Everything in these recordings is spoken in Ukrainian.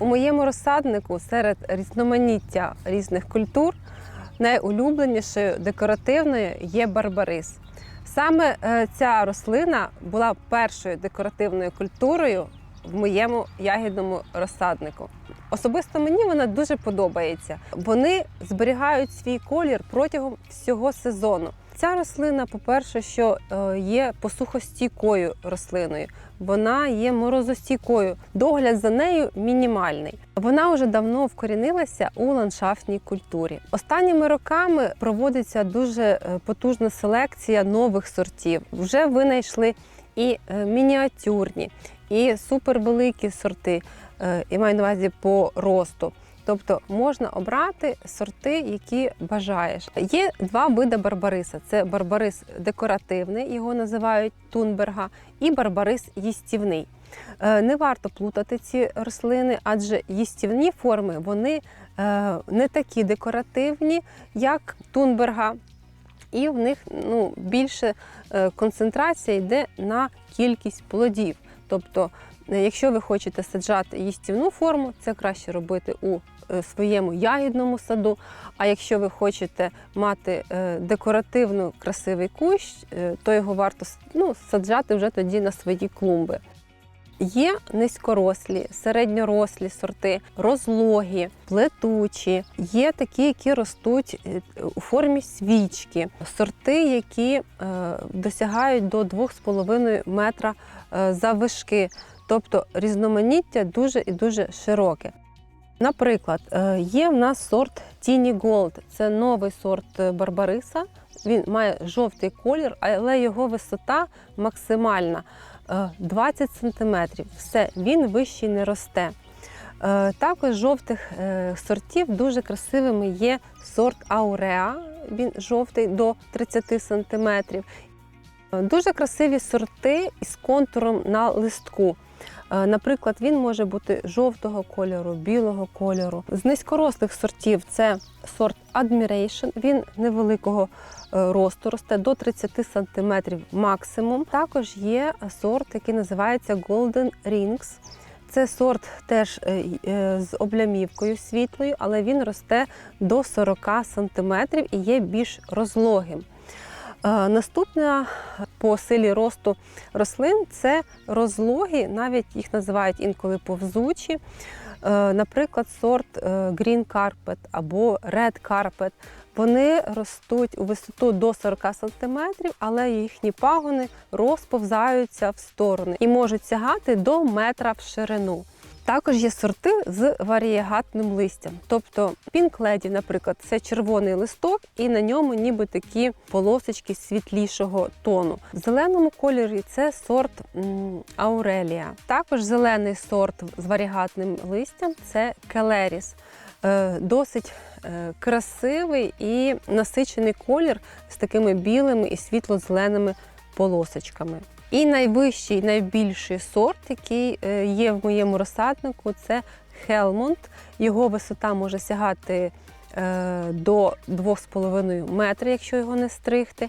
У моєму розсаднику серед різноманіття різних культур найулюбленішою декоративною є барбарис. Саме е, ця рослина була першою декоративною культурою в моєму ягідному розсаднику. Особисто мені вона дуже подобається. Вони зберігають свій колір протягом всього сезону. Ця рослина, по-перше, що е, є посухостійкою рослиною, вона є морозостійкою. Догляд за нею мінімальний. Вона вже давно вкорінилася у ландшафтній культурі. Останніми роками проводиться дуже е, потужна селекція нових сортів. Вже винайшли і е, мініатюрні, і супервеликі сорти, і маю на увазі по росту. Тобто можна обрати сорти, які бажаєш. Є два види барбариса: це барбарис декоративний, його називають тунберга, і барбарис їстівний. Е, Не варто плутати ці рослини, адже їстівні форми вони е, не такі декоративні, як тунберга, і в них ну, більше е, концентрація йде на кількість плодів. Тобто, якщо ви хочете саджати їстівну форму, це краще робити у е, своєму ягідному саду. А якщо ви хочете мати е, декоративно красивий кущ, е, то його варто ну, саджати вже тоді на свої клумби. Є низькорослі, середньорослі сорти, розлогі, плетучі. Є такі, які ростуть е, у формі свічки, сорти, які е, досягають до 2,5 метра е, заввишки. Тобто різноманіття дуже і дуже широке. Наприклад, е, є в нас сорт Тіні Голд. Це новий сорт е, барбариса. Він має жовтий колір, але його висота максимальна е, 20 см. Все, він вищий не росте. Е, Також жовтих е, сортів дуже красивими є сорт Ауреа. Він жовтий до 30 см. Дуже красиві сорти із контуром на листку. Е, Наприклад, він може бути жовтого кольору, білого кольору. З низькорослих сортів це сорт Admiration. Він невеликого е, росту, росте до 30 см максимум. Також є сорт, який називається Golden Rings. Це сорт теж е, з облямівкою світлою, але він росте до 40 см і є більш розлогим. Наступна по силі росту рослин це розлоги, навіть їх називають інколи повзучі. Е, Наприклад, сорт е, Green Carpet або Red Carpet. Вони ростуть у висоту до 40 см, але їхні пагони розповзаються в сторони і можуть сягати до метра в ширину. Також є сорти з варієгатним листям. Тобто Lady, наприклад, це червоний листок, і на ньому ніби такі полосочки світлішого тону. В зеленому кольорі це сорт Аурелія. Також зелений сорт з варігатним листям це Келеріс. Досить е, красивий і насичений колір з такими білими і світло-зеленими полосочками. І найвищий, найбільший сорт, який е, є в моєму розсаднику, це Хелмонт. Його висота може сягати е, до 2,5 метри, якщо його не стригти.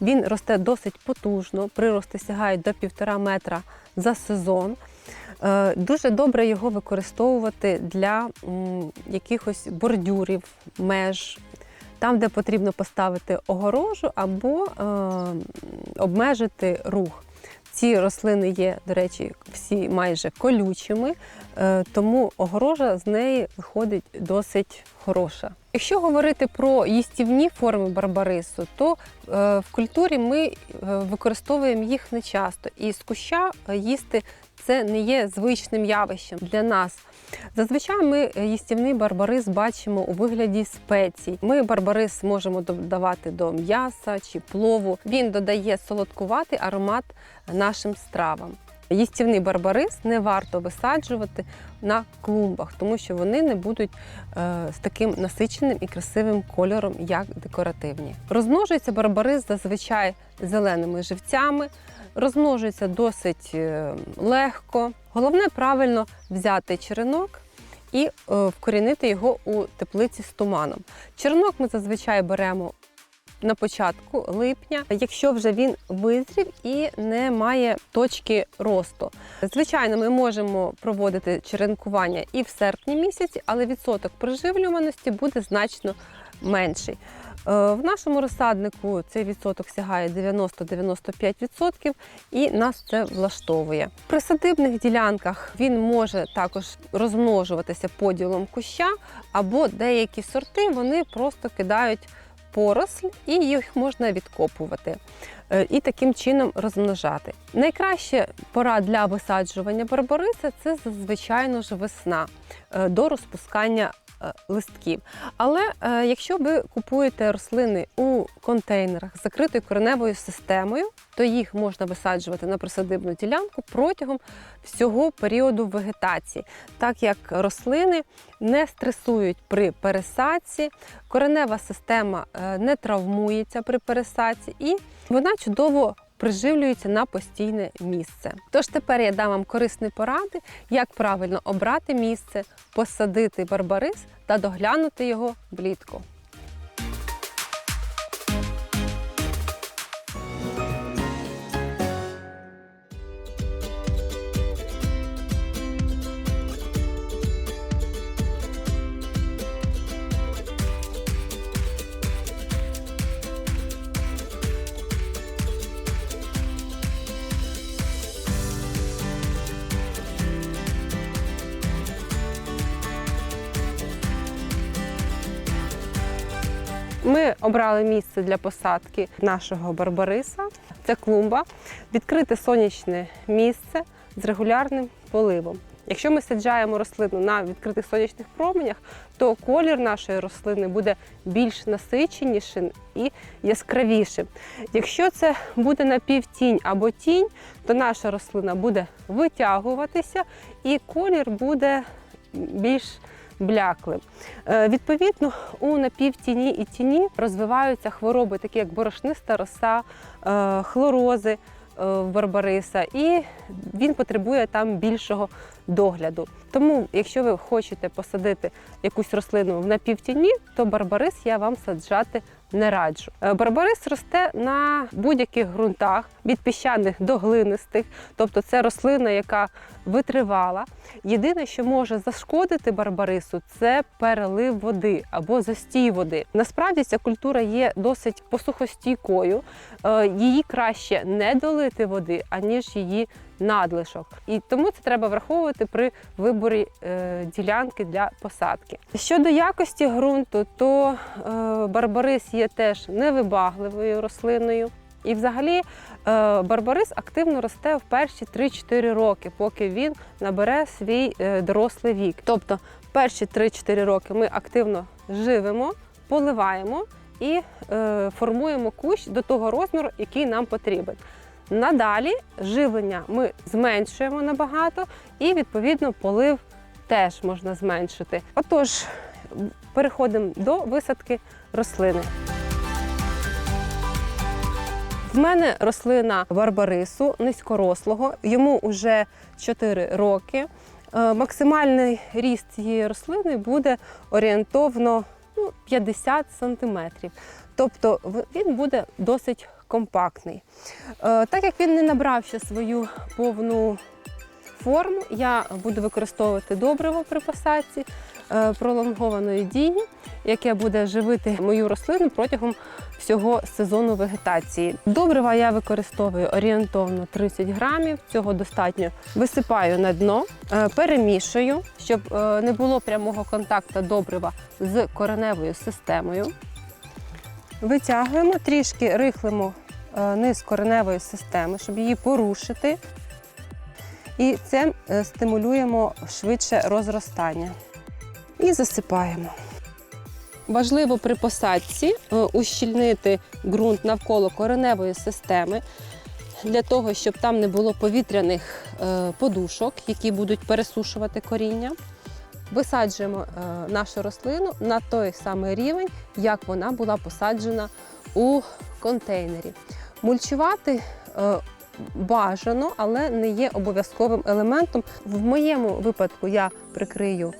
Він росте досить потужно, прирости сягають до 1,5 метра за сезон. Е, Дуже добре його використовувати для якихось бордюрів, меж, там, де потрібно поставити огорожу або обмежити рух. Ці рослини є, до речі, всі майже колючими, е, тому огорожа з неї виходить досить хороша. Якщо говорити про їстівні форми барбарису, то е, в культурі ми е, використовуємо їх не часто, і з куща е, їсти це не є звичним явищем для нас. Зазвичай ми їстівний барбарис бачимо у вигляді спецій. Ми барбарис можемо додавати до м'яса чи плову. Він додає солодкуватий аромат нашим стравам. Їстівний барбарис не варто висаджувати на клумбах, тому що вони не будуть е, з таким насиченим і красивим кольором, як декоративні. Розмножується барбарис зазвичай зеленими живцями, розмножується досить е, легко. Головне правильно взяти черенок і е, вкорінити його у теплиці з туманом. Черенок ми зазвичай беремо на початку липня, якщо вже він визрів і не має точки росту. Звичайно, ми можемо проводити черенкування і в серпні місяці, але відсоток приживлюваності буде значно менший. Е, В нашому розсаднику цей відсоток сягає 90-95% і нас це влаштовує. При садибних ділянках він може також розмножуватися поділом куща, або деякі сорти вони просто кидають поросль і їх можна відкопувати. е, І таким чином розмножати. Найкраща пора для висаджування барбариса це звичайно ж весна е, до розпускання листків. Але е, якщо ви купуєте рослини у контейнерах з закритою кореневою системою, то їх можна висаджувати на присадибну ділянку протягом всього періоду вегетації, так як рослини не стресують при пересадці, коренева система е, не травмується при пересадці і вона чудово приживлюється на постійне місце. Тож тепер я дам вам корисні поради, як правильно обрати місце, посадити барбарис та доглянути його влітку. Обрали місце для посадки нашого барбариса. Це клумба, відкрите сонячне місце з регулярним поливом. Якщо ми саджаємо рослину на відкритих сонячних променях, то колір нашої рослини буде більш насиченішим і яскравішим. Якщо це буде напівтінь або тінь, то наша рослина буде витягуватися і колір буде більш бляклим. Е, Відповідно, у напівтіні і тіні розвиваються хвороби, такі як борошниста роса, е, хлорози е, барбариса, і він потребує там більшого догляду. Тому, якщо ви хочете посадити якусь рослину в напівтіні, то барбарис я вам саджати не раджу. Е, Барбарис росте на будь-яких ґрунтах від піщаних до глинистих, тобто це рослина, яка витривала. Єдине, що може зашкодити барбарису, це перелив води або застій води. Насправді ця культура є досить посухостійкою. Е, Її краще не долити води, аніж її надлишок. І тому це треба враховувати при виборі е, ділянки для посадки. Щодо якості ґрунту, то барбарис є теж невибагливою рослиною. І взагалі е, барбарис активно росте в перші 3-4 роки, поки він набере свій е, дорослий вік. Тобто перші 3-4 роки ми активно живемо, поливаємо і е, формуємо кущ до того розміру, який нам потрібен. Надалі живлення ми зменшуємо набагато, і відповідно полив теж можна зменшити. Отож, переходимо до висадки рослини. В мене рослина барбарису низькорослого, йому вже 4 роки. Е, Максимальний ріст цієї рослини буде орієнтовно ну, 50 см. Тобто він буде досить компактний. Е, Так як він не набрав ще свою повну форму, я буду використовувати добриво при посадці пролонгованої дії, яке буде живити мою рослину протягом всього сезону вегетації. Добрива я використовую орієнтовно 30 грамів, цього достатньо. Висипаю на дно, е, перемішую, щоб е, не було прямого контакту добрива з кореневою системою. Витягуємо, трішки рихлимо е, низ кореневої системи, щоб її порушити. І цим е, стимулюємо швидше розростання. І засипаємо. Важливо при посадці е, ущільнити ґрунт навколо кореневої системи, для того, щоб там не було повітряних е, подушок, які будуть пересушувати коріння. Висаджуємо е, нашу рослину на той самий рівень, як вона була посаджена у контейнері. Мульчувати бажано, але не є обов'язковим елементом. В моєму випадку я прикрию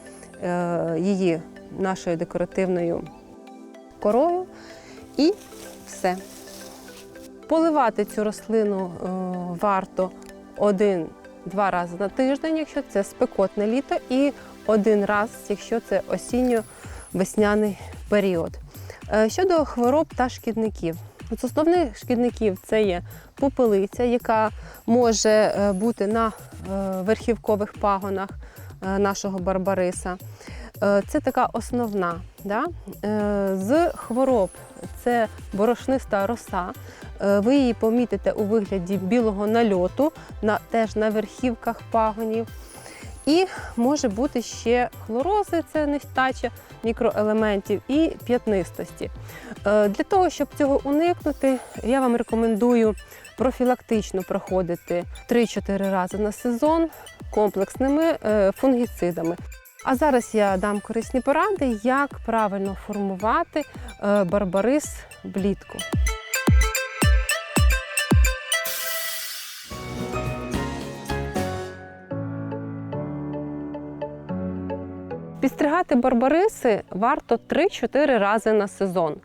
її нашою декоративною корою і все. Поливати цю рослину е, варто один-два рази на тиждень, якщо це спекотне літо, і один раз, якщо це осінньо-весняний період. Е, Щодо хвороб та шкідників. З основних шкідників це є попелиця, яка може е, бути на е, верхівкових пагонах е, нашого барбариса. Е, Це така основна. Да? Е, З хвороб це борошниста роса. Е, Ви її помітите у вигляді білого нальоту, на, теж на верхівках пагонів. І може бути ще хлорози, це нестача мікроелементів, і п'ятнистості. Е, Для того, щоб цього уникнути, я вам рекомендую профілактично проходити 3-4 рази на сезон комплексними е, фунгіцидами. А зараз я дам корисні поради, як правильно формувати е, барбарис влітку. Підстригати барбариси варто 3-4 рази на сезон.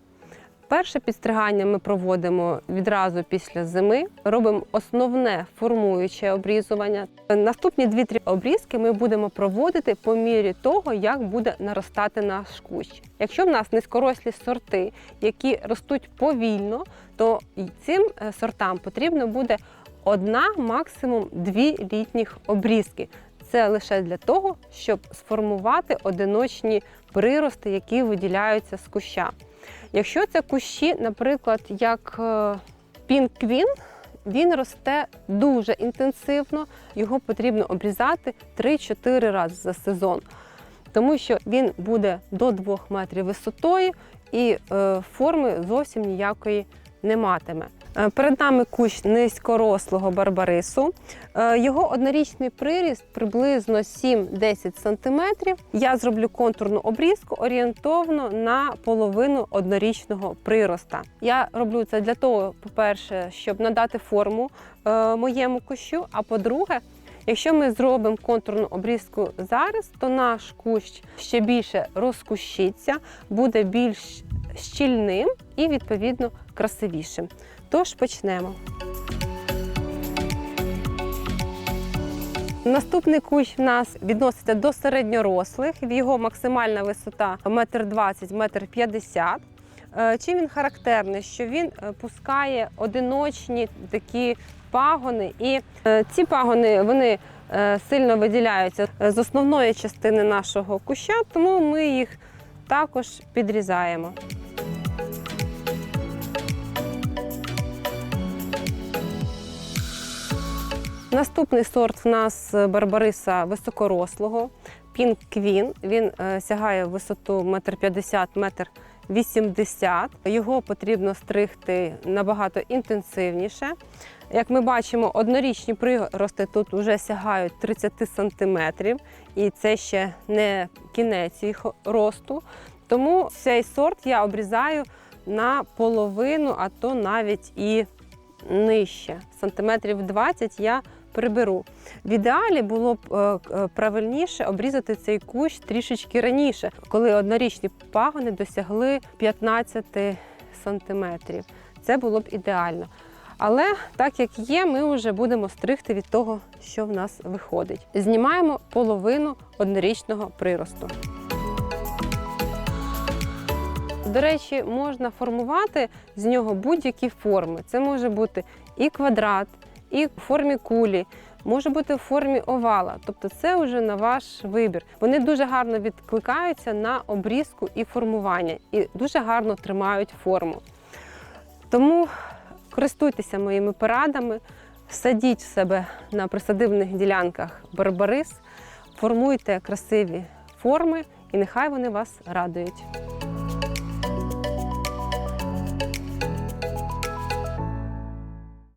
Перше підстригання ми проводимо відразу після зими. Робимо основне формуюче обрізування. Наступні 2-3 обрізки ми будемо проводити по мірі того, як буде наростати наш кущ. Якщо в нас низькорослі сорти, які ростуть повільно, то цим е, сортам потрібно буде одна, максимум дві літніх обрізки. Це лише для того, щоб сформувати одиночні прирости, які виділяються з куща. Якщо це кущі, наприклад, як пінквін, він росте дуже інтенсивно, його потрібно обрізати 3-4 рази за сезон, тому що він буде до 2 метрів висотою і е, форми зовсім ніякої не матиме. Е, Перед нами кущ низькорослого барбарису. Е, Його однорічний приріст приблизно 7-10 см. Я зроблю контурну обрізку орієнтовно на половину однорічного прироста. Я роблю це для того, по-перше, щоб надати форму е, моєму кущу. А по-друге, якщо ми зробимо контурну обрізку зараз, то наш кущ ще більше розкущиться, буде більш щільним і відповідно красивішим. Тож почнемо. Наступний кущ в нас відноситься до середньорослих. Його максимальна висота 1,20 1,50 м. Чим він характерний? Що він е, пускає одиночні такі пагони, і е, ці пагони вони е, сильно виділяються з основної частини нашого куща, тому ми їх також підрізаємо. Наступний сорт в нас барбариса високорослого, Pink Queen. Він е, сягає в висоту 1,50 м, 1,80 м. Його потрібно стригти набагато інтенсивніше. Як ми бачимо, однорічні прирости тут вже сягають 30 см, і це ще не кінець їх росту. Тому цей сорт я обрізаю на половину, а то навіть і нижче. Сантиметрів 20 я приберу. В ідеалі було б е, е, правильніше обрізати цей кущ трішечки раніше, коли однорічні пагони досягли 15 сантиметрів. Це було б ідеально. Але так як є, ми вже будемо стригти від того, що в нас виходить. Знімаємо половину однорічного приросту. До речі, можна формувати з нього будь-які форми. Це може бути і квадрат, і в формі кулі, може бути в формі овала. Тобто це вже на ваш вибір. Вони дуже гарно відкликаються на обрізку і формування, і дуже гарно тримають форму. Тому користуйтеся моїми порадами, садіть в себе на присадибних ділянках барбарис, формуйте красиві форми, і нехай вони вас радують.